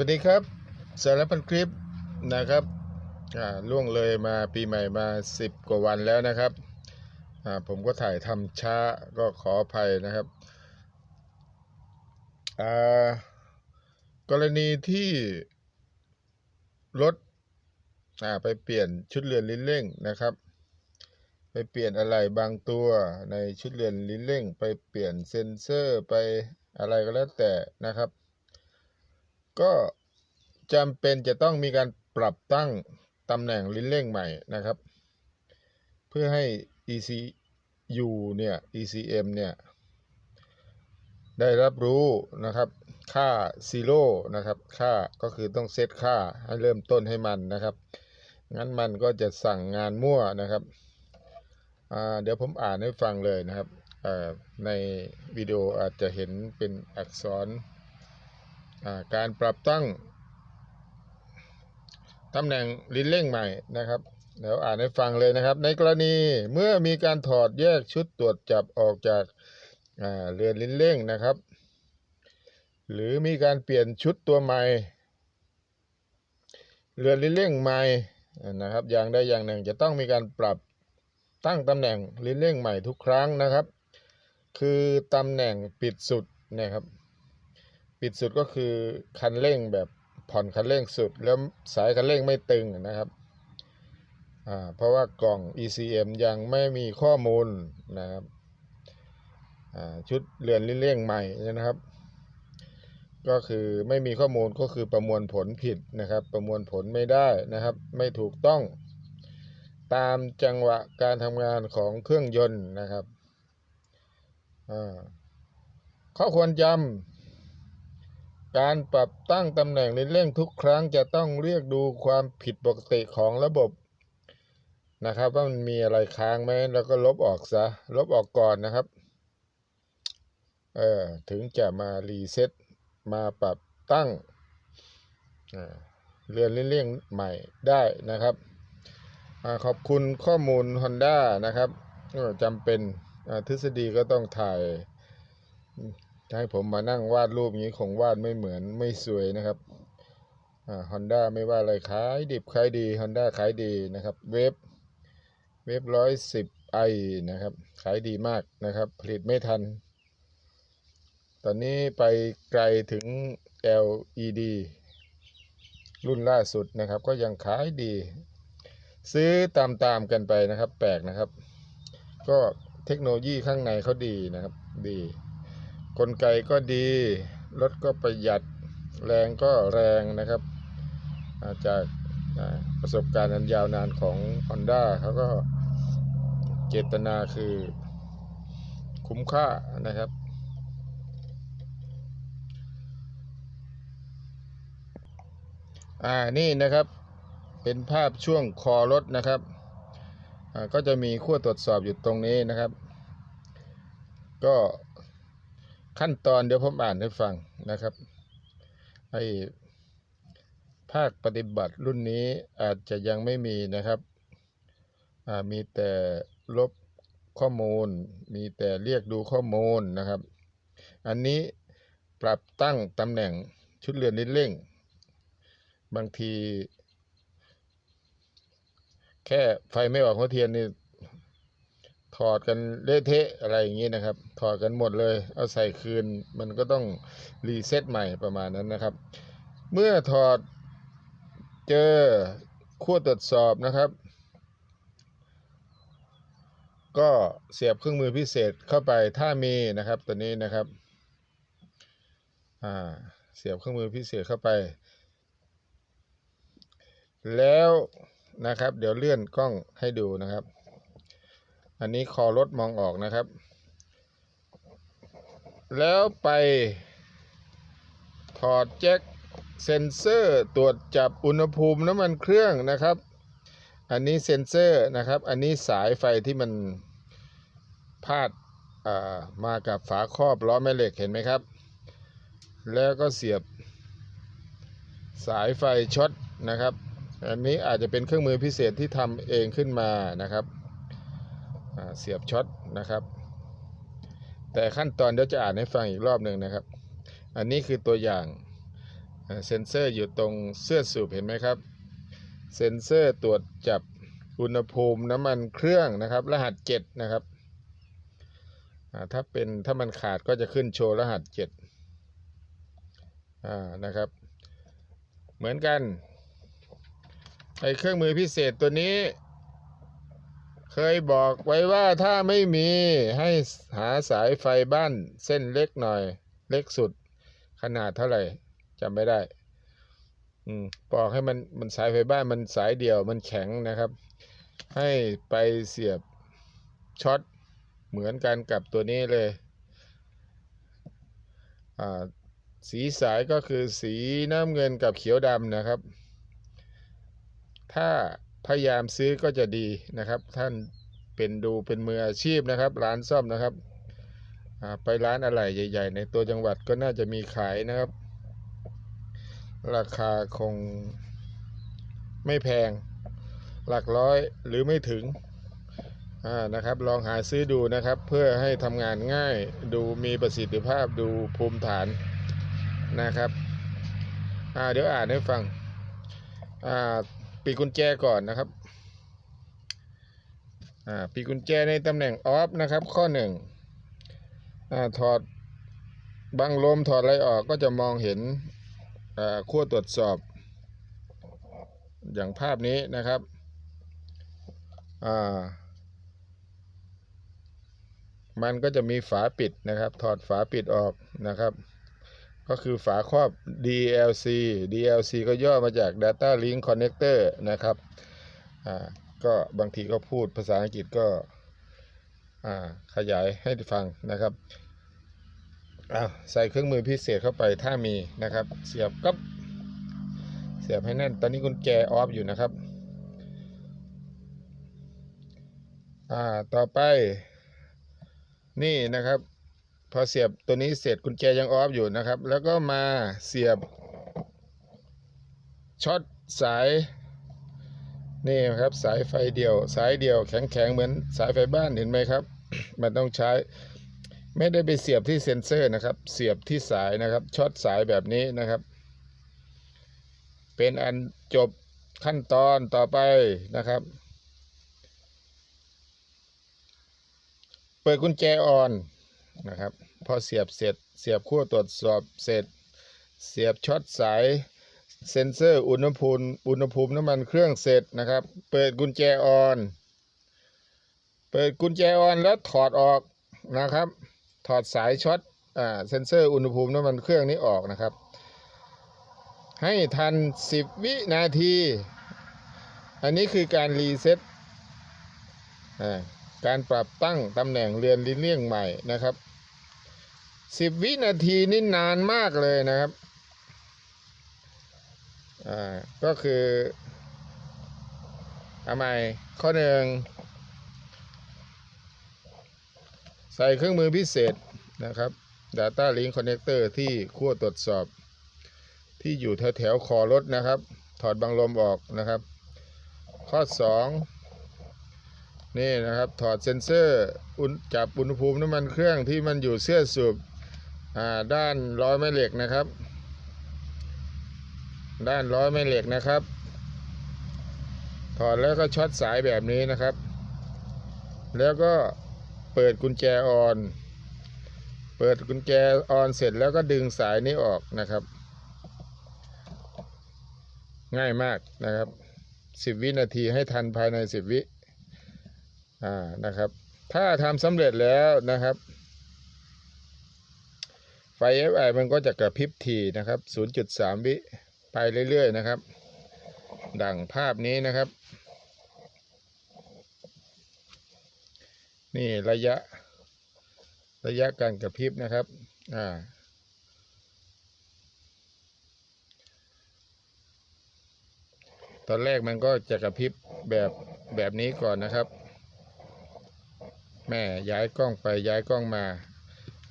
วัสดีครับ สารพันคลิปนะครับล่วงเลยมาปีใหม่มา 10 กว่าวันแล้วนะครับ ผมก็ถ่ายทำช้าก็ขออภัยนะครับ กรณีที่รถไปเปลี่ยนชุดเรือนลิ้นเร่งนะครับ ไปเปลี่ยนอะไรบางตัวในชุดเรือนลิ้นเร่ง ไปเปลี่ยนเซ็นเซอร์ไปอะไรก็แล้วแต่นะครับ ก็จำเป็นจะต้องมีการปรับตั้งตำแหน่งลิ้นเร่งใหม่นะครับ เพื่อให้ ECU เนี่ย ECM เนี่ย ได้รับรู้นะครับค่าซีโร่นะครับ ค่าก็คือต้องเซตค่าให้เริ่มต้นให้มันนะครับ งั้นมันก็จะสั่งงานมั่วนะครับ เดี๋ยวผมอ่านให้ฟังเลยนะครับในวิดีโออาจจะเห็นเป็นอักษร การปรับตั้งตำแหน่งลิ้นเร่งใหม่นะครับเดี๋ยวอ่านให้ฟังเลยนะครับ ในกรณีเมื่อมีการถอดแยกชุดตรวจจับออกจากาเรือนลิ้นเร่งนะครับ หรือมีการเปลี่ยนชุดตัวใหม่ เรือนลิ้นเร่งใหม่นะครับ อย่างใดอย่างหนึ่งจะต้องมีการปรับตั้งตำแหน่งลิ้นเร่งใหม่ทุกครั้งนะครับ คือตำแหน่งปิดสุดนะครับ ปิดสุดก็คือคันเร่งแบบผ่อนคันเร่งสุด แล้วสายคันเร่งไม่ตึงนะครับเพราะว่ากล่อง ECM ยังไม่มีข้อมูลนะครับชุดเรือนลิ้นเร่งใหม่นะครับ ก็คือไม่มีข้อมูลก็คือประมวลผลผิดนะครับ ประมวลผลไม่ได้นะครับ ไม่ถูกต้อง ตามจังหวะการทำงานของเครื่องยนต์นะครับอ่าข้อควรจำ การปรับตั้งตำแหน่งลิ้นเร่งทุกครั้งจะต้องเรียกดูความผิดปกติของระบบนะครับ ว่ามันมีอะไรค้างไหมแล้วก็ลบออกซะ ลบออกก่อนนะครับเออถึงจะมารีเซ็ตมาปรับตั้งเรือนลิ้นเร่งใหม่ได้นะครับอาขอบคุณข้อมูล Honda นะครับจำเป็นทฤษฎีก็ต้องถ่าย ให้ผมมานั่งวาดรูปอย่างนี้คงวาดไม่เหมือนไม่สวยนะครับอ่าฮอนด้าไม่ว่าอะไรขายดิบขายดีฮอนด้าขายดีนะครับ เวฟเวฟร้อยสิบไอนะครับ ขายดีมากนะครับ ผลิตไม่ทัน ตอนนี้ไปไกลถึง LED รุ่นล่าสุดนะครับ ก็ยังขายดี ซื้อตามๆกันไปนะครับ แปลกนะครับ ก็เทคโนโลยีข้างในเขาดีนะครับ ดี กลไกก็ดี รถก็ประหยัดแรงก็แรงนะครับาจากาประสบการณ์อันยาวนานของ Honda เขาก็เจตนาคือคุ้มค่านะครับ อ่า นี่นะครับ เป็นภาพช่วงคอรถนะครับ ก็จะมีขั้วตรวจสอบอยู่ตรงนี้นะครับ ก็ ขั้นตอนเดี๋ยวผมอ่านให้ฟังนะครับไอ้ภาคปฏิบัติรุ่นนี้อาจจะยังไม่มีนะครับมีแต่ลบข้อมูล มีแต่เรียกดูข้อมูลนะครับ อันนี้ปรับตั้งตำแหน่งชุดเรือนลิ้นเร่ง บางที แค่ไฟไม่ออกหัวเทียนนี่ ถอดกันเละเทะอะไรอย่างนี้นะครับ ถอดกันหมดเลย เอาใส่คืนมันก็ต้องรีเซ็ตใหม่ประมาณนั้นนะครับ เมื่อถอดเจอขั้วตรวจสอบนะครับ ก็เสียบเครื่องมือพิเศษเข้าไปถ้ามีนะครับตัวนี้นะครับอ่าเสียบเครื่องมือพิเศษเข้าไป แล้วนะครับ เดี๋ยวเลื่อนกล้องให้ดูนะครับ อันนี้คอรถมองออกนะครับ แล้วไป ถอดแจ็คเซนเซอร์ตรวจจับอุณหภูมิน้ำมันเครื่องนะครับ อันนี้เซนเซอร์นะครับ อันนี้สายไฟที่มันพาดอ่ามากับฝาครอบล้อแม่เหล็กเห็นไหมครับ แล้วก็เสียบสายไฟช็อตนะครับ อันนี้อาจจะเป็นเครื่องมือพิเศษที่ทำเองขึ้นมานะครับ เสียบช็อตนะครับ แต่ขั้นตอนเดี๋ยวจะอ่านให้ฟังอีกรอบหนึ่งนะครับ อันนี้คือตัวอย่างเซ็นเซอร์อยู่ตรงเสื้อสูบเห็นไหมครับ เซ็นเซอร์ตรวจจับอุณหภูมิน้ำมันเครื่องนะครับ รหัสเจ็ดนะครับถ้าเป็นถ้ามันขาดก็จะขึ้นโชว์รหัสเจ็ดนะครับ เหมือนกันไอเครื่องมือพิเศษตัวนี้ เคยบอกไว้ว่าถ้าไม่มีให้หาสายไฟบ้านเส้นเล็กหน่อย เล็กสุด ขนาดเท่าไหร่จำไม่ได้ อืมบอกให้มันมันสายไฟบ้านมันสายเดียวมันแข็งนะครับ ให้ไปเสียบช็อตเหมือนกันกับตัวนี้เลยอ่าสีสายก็คือสีน้ำเงินกับเขียวดำนะครับ ถ้า พยายามซื้อก็จะดีนะครับ ท่านเป็นดูเป็นมืออาชีพนะครับ ร้านซ่อมนะครับไปร้านอะไรใหญ่ ๆ ในตัวจังหวัดก็น่าจะมีขายนะครับ ราคาคงไม่แพง หลักร้อยหรือไม่ถึงนะครับ ลองหาซื้อดูนะครับ เพื่อให้ทำงานง่ายดูมีประสิทธิภาพดูภูมิฐานนะครับเดี๋ยวอ่านให้ฟังอ่า ปีกุญแจก่อนนะครับอ่าปีกุญแจในตำแหน่งออฟนะครับ ข้อหนึ่งอ่าถอดบังลมถอดอะไรออกก็จะมองเห็นอ่าขั้วตรวจสอบ อย่างภาพนี้นะครับอ่ามันก็จะมีฝาปิดนะครับ ถอดฝาปิดออกนะครับ ก็คือฝาครอบ DLC DLC ก็ย่อมาจาก Data Link Connector นะครับ อ่า ก็บางทีก็พูดภาษาอังกฤษก็ อ่า ขยายให้ฟังนะครับอาใส่เครื่องมือพิเศษเข้าไปถ้ามีนะครับ เสียบกับเสียบให้แน่น ตอนนี้กุญแจออฟอยู่นะครับ อ่า ต่อไป นี่นะครับ อเสียบตัวนี้เสร็จกุญแจยังออฟอยู่นะครับ แล้วก็มาเสียบช็อตสายนี่ครับสายไฟเดี่ยว สายเดี่ยวแข็งๆเหมือนสายไฟบ้านเห็นไหมครับ มันต้องใช้ไม่ได้ไปเสียบที่เซ็นเซอร์นะครับ เสียบที่สายนะครับช็อตสายแบบนี้นะครับ เป็นอันจบขั้นตอนต่อไปนะครับ เปิดกุญแจออนนะครับ พอเสียบเสร็จ เสียบขั้วตรวจสอบเสร็จ เสียบช็อตสายเซ็นเซอร์อุณหภูมิอุณหภูมิน้ำมันเครื่องเสร็จนะครับ เปิดกุญแจออน เปิดกุญแจออนแล้วถอดออกนะครับ ถอดสายช็อตอ่าเซ็นเซอร์อุณหภูมิน้ำมันเครื่องนี้ออกนะครับ ให้ทัน 10 วินาที อันนี้คือการรีเซ็ตการปรับตั้งตำแหน่งเรือนลิ้นเลี่ยงใหม่นะครับ 10วินาทีนี่นานมากเลยนะครับ อ่า ก็คือทำไมข้อหนึ่งใส่เครื่องมือพิเศษนะครับ Data Link Connector ที่ขั้วตรวจสอบ ที่อยู่แถวแถวๆคอรถนะครับ ถอดบังลมออกนะครับ ข้อ 2 นี่นะครับ ถอดเซ็นเซอร์จับอุณหภูมิน้ำมันเครื่องที่มันอยู่เสื้อสูบ ด้านร้อยแม่เหล็กนะครับ ด้านร้อยแม่เหล็กนะครับ ถอดแล้วก็ช็อตสายแบบนี้นะครับ แล้วก็เปิดกุญแจออน เปิดกุญแจออนเสร็จแล้วก็ดึงสายนี้ออกนะครับ ง่ายมากนะครับสิบวินาทีให้ทันภายในสิบวิอ่านะครับ ถ้าทำสำเร็จแล้วนะครับ ไฟ FI มันก็จะกระพริบทีนะครับ 0.3 วิไปเรื่อยๆนะครับ ดังภาพนี้นะครับ นี่ระยะ ระยะการกระพริบนะครับ อ่าตอนแรกมันก็จะกระพริบแบบแบบนี้ก่อนนะครับ แม่ย้ายกล้องไปย้ายกล้องมา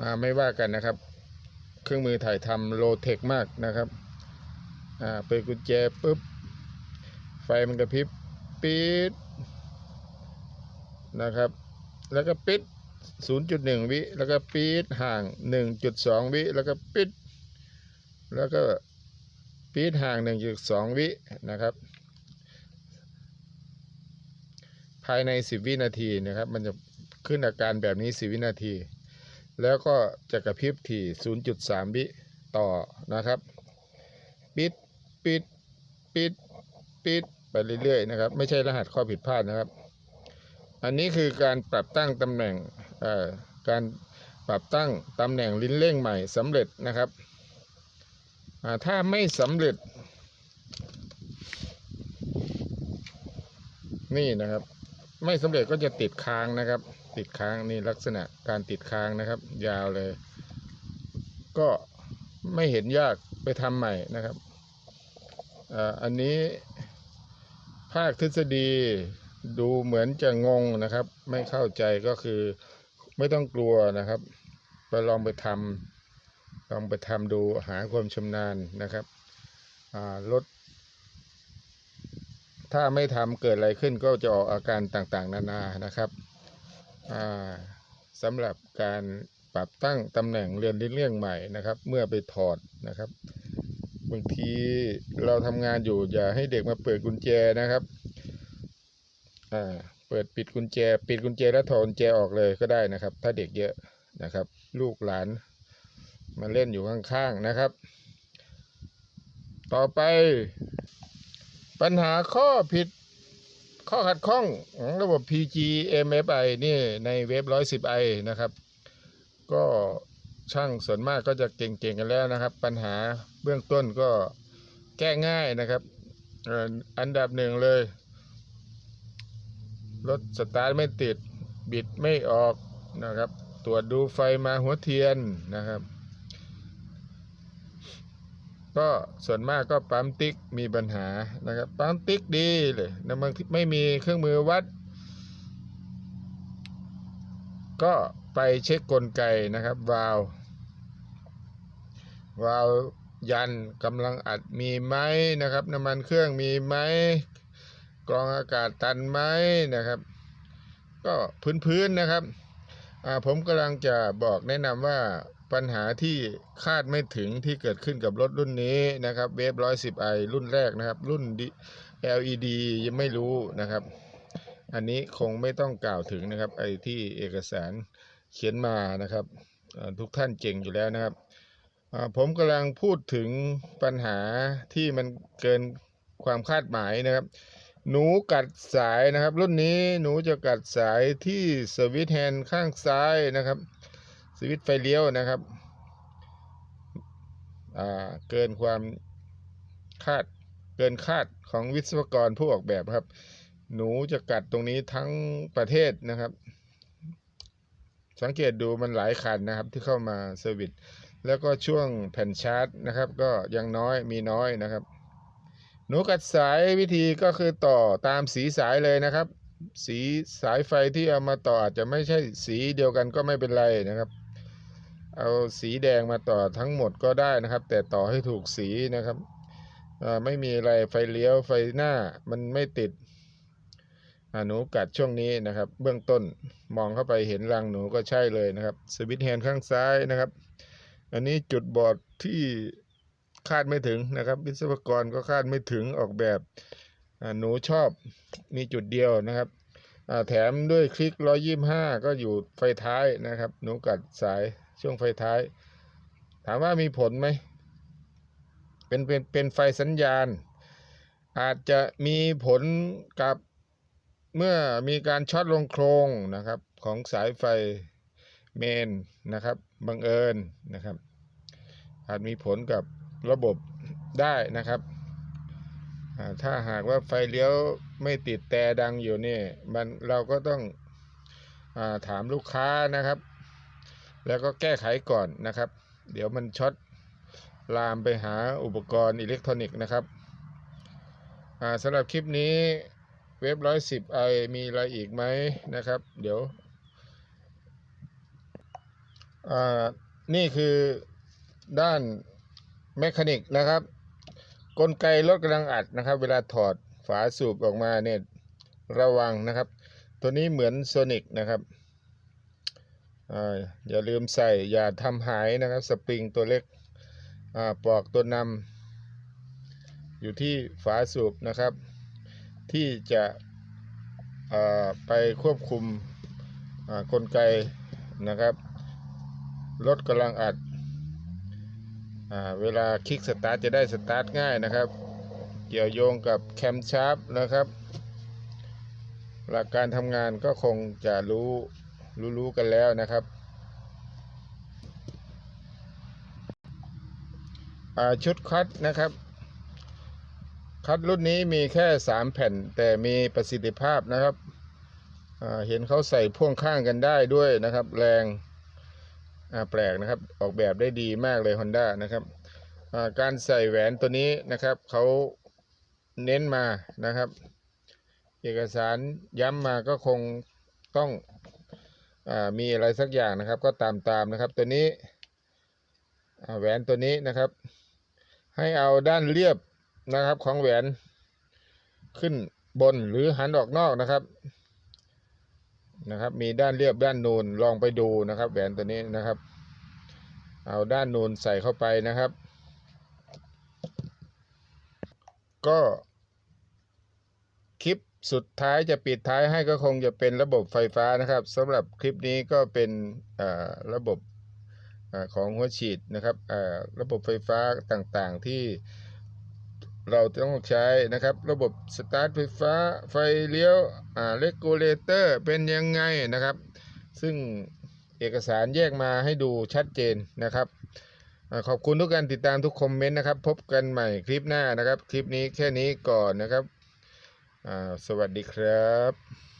มาไม่ว่ากันนะครับ เครื่องมือถ่ายทำโลเทคมากนะครับ อ่า เปิดกุญแจปุ๊บ ไฟมันกระพริบปิดนะครับ แล้วก็ปิด 0.1 วิ แล้วก็ปิดห่าง 1.2 วิ แล้วก็ปิด แล้วก็ปีดห่าง 1.2 วินะครับ ภายใน 10 วินาทีนะครับ มันจะขึ้นอาการแบบนี้ 10 วินาที แล้วก็จะกระพริบที่ 0.3 วิต่อนะครับ ปิดปิดปิดปิดไปเรื่อยๆนะครับ ไม่ใช่รหัสข้อผิดพลาดนะครับ อันนี้คือการปรับตั้งตำแหน่งการปรับตั้งตำแหน่งลิ้นเร่งใหม่สำเร็จนะครับ ถ้าไม่สำเร็จ นี่นะครับ ไม่สำเร็จก็จะติดค้างนะครับ ติดค้างนี่ลักษณะการติดค้างนะครับ ยาวเลย ก็ไม่เห็นยากไปทำใหม่นะครับอันนี้ภาคทฤษฎีดูเหมือนจะงงนะครับ ไม่เข้าใจก็คือไม่ต้องกลัวนะครับไปลองไปทำลองไปทำดูหาความชำนาญนะครับรถถ้าไม่ทำเกิดอะไรขึ้นก็จะออกอาการต่างๆ นานานะครับ สำหรับการปรับตั้งตำแหน่งเรือนเลี่ยงใหม่นะครับ เมื่อไปถอดนะครับบางทีเราทำงานอยู่อย่าให้เด็กมาเปิดกุญแจนะครับเปิดปิดกุญแจ ปิดกุญแจแล้วถอดกุญแจออกเลยก็ได้นะครับ ถ้าเด็กเยอะนะครับ ลูกหลานมาเล่นอยู่ข้างๆนะครับ ต่อไป ปัญหาข้อผิด ข้อขัดข้องของระบบ PGMFI นี่ในเว็บ 110i นะครับ ก็ช่างส่วนมากก็จะเก่งๆกันแล้วนะครับ ปัญหาเบื้องต้นก็แก้ง่ายนะครับ อันดับหนึ่งเลย รถสตาร์ทไม่ติด บิดไม่ออกนะครับ ตรวจดูไฟมาหัวเทียนนะครับ ก็ส่วนมากก็ปั๊มติ๊กมีปัญหานะครับปั๊มติ๊กดีเลยนะบางทีไม่มีเครื่องมือวัด ก็ไปเช็คกลไกนะครับวาล์ววาล์วยันกำลังอัดมีไหมนะครับน้ำมันเครื่องมีไหมกรองอากาศตันไหมนะครับ ก็พื้นๆนนะครับผมกำลังจะบอกแนะนำว่า ปัญหาที่คาดไม่ถึงที่เกิดขึ้นกับรถรุ่นนี้นะครับเวฟร้อยสิบไอรุ่นแรกนะครับ รุ่น LED ยังไม่รู้นะครับ อันนี้คงไม่ต้องกล่าวถึงนะครับไอที่เอกสารเขียนมานะครับทุกท่านเก่งอยู่แล้วนะครับผมกำลังพูดถึงปัญหาที่มันเกินความคาดหมายนะครับ หนูกัดสายนะครับ รุ่นนี้หนูจะกัดสายที่สวิตช์แฮนด์ข้างซ้ายนะครับ สวิตไฟเลี้ยวนะครับเกินความคาดเกินคาดของวิศวกรผู้ออกแบบครับ หนูจะกัดตรงนี้ทั้งประเทศนะครับ สังเกตดูมันหลายคันนะครับที่เข้ามาเซอร์วิสแล้วก็ช่วงแผ่นชาร์จนะครับ ก็ยังน้อยมีน้อยนะครับ หนูกัดสายวิธีก็คือต่อตามสีสายเลยนะครับ สีสายไฟที่เอามาต่ออาจจะไม่ใช่สีเดียวกันก็ไม่เป็นไรนะครับ เอาสีแดงมาต่อทั้งหมดก็ได้นะครับ แต่ต่อให้ถูกสีนะครับไม่มีอะไรไฟเลี้ยวไฟหน้ามันไม่ติดหนูกัดช่วงนี้นะครับ เบื้องต้นมองเข้าไปเห็นรังหนูก็ใช่เลยนะครับสวิตช์แฮนด์ข้างซ้ายนะครับ อันนี้จุดบอดที่คาดไม่ถึงนะครับ วิศวกรก็คาดไม่ถึงออกแบบหนูชอบมีจุดเดียวนะครับแถมด้วยคลิก 125 ก็อยู่ไฟท้ายนะครับ หนูกัดสาย ช่วงไฟท้าย ถามว่ามีผลไหมเป็นเป็นเป็นไฟสัญญาณ อาจจะมีผลกับเมื่อมีการช็อตลงโครงนะครับของสายไฟเมนนะครับบังเอิญนะครับ อาจมีผลกับระบบได้นะครับ ถ้าหากว่าไฟเลี้ยวไม่ติดแต่ดังอยู่นี่มันเราก็ต้องอาถามลูกค้านะครับ แล้วก็แก้ไขก่อนนะครับ เดี๋ยวมันช็อตลามไปหาอุปกรณ์อิเล็กทรอนิกส์นะครับสำหรับคลิปนี้เว็บร้อยสิบไอมีอะไรอีกไหมนะครับ เดี๋ยวนี่คือด้านแมคานิกนะครับ กลไกรถกำลังอัดนะครับ เวลาถอดฝาสูบออกมาเนี่ยระวังนะครับ ตัวนี้เหมือนโซนิกนะครับ อย่าลืมใส่อย่าทำหายนะครับ สปริงตัวเล็กปลอกตัวนำอยู่ที่ฝาสูบนะครับ ที่จะไปควบคุมกลไกนะครับรถกำลังอัดอเวลาคลิกสตาร์ทจะได้สตาร์ทง่ายนะครับ เกี่ยวโยงกับแคมชาร์ปนะครับ หลักการทำงานก็คงจะรู้ รู้รู้กันแล้วนะครับ ชุดคัดนะครับ คัดรุ่นนี้มีแค่ 3 แผ่นแต่มีประสิทธิภาพนะครับเห็นเขาใส่พ่วงข้างกันได้ด้วยนะครับ แรงแปลกนะครับ ออกแบบได้ดีมากเลย Honda นะครับการใส่แหวนตัวนี้นะครับเขาเน้นมานะครับ เอกสารย้ำมาก็คงต้อง มีอะไรสักอย่างนะครับ ก็ตามตามนะครับ ตัวนี้แหวนตัวนี้นะครับ ให้เอาด้านเรียบนะครับของแหวนขึ้นบนหรือหันออกนอกนะครับนะครับ มีด้านเรียบด้านนูนลองไปดูนะครับ แหวนตัวนี้นะครับ เอาด้านนูนใส่เข้าไปนะครับ ก็ สุดท้ายจะปิดท้ายให้ก็คงจะเป็นระบบไฟฟ้านะครับสำหรับคลิปนี้ก็เป็นระบบอของหัวฉีดนะครับระบบไฟฟ้าต่างๆที่เราต้องใช้นะครับ ระบบสตาร์ทไฟฟ้าไฟเลี้ยวเลกูเลเตอร์เป็นยังไงนะครับ ซึ่งเอกสารแยกมาให้ดูชัดเจนนะครับอขอบคุณทุกการติดตามทุกคอมเมนต์นะครับ พบกันใหม่คลิปหน้านะครับ คลิปนี้แค่นี้ก่อนนะครับ สวัสดีครับ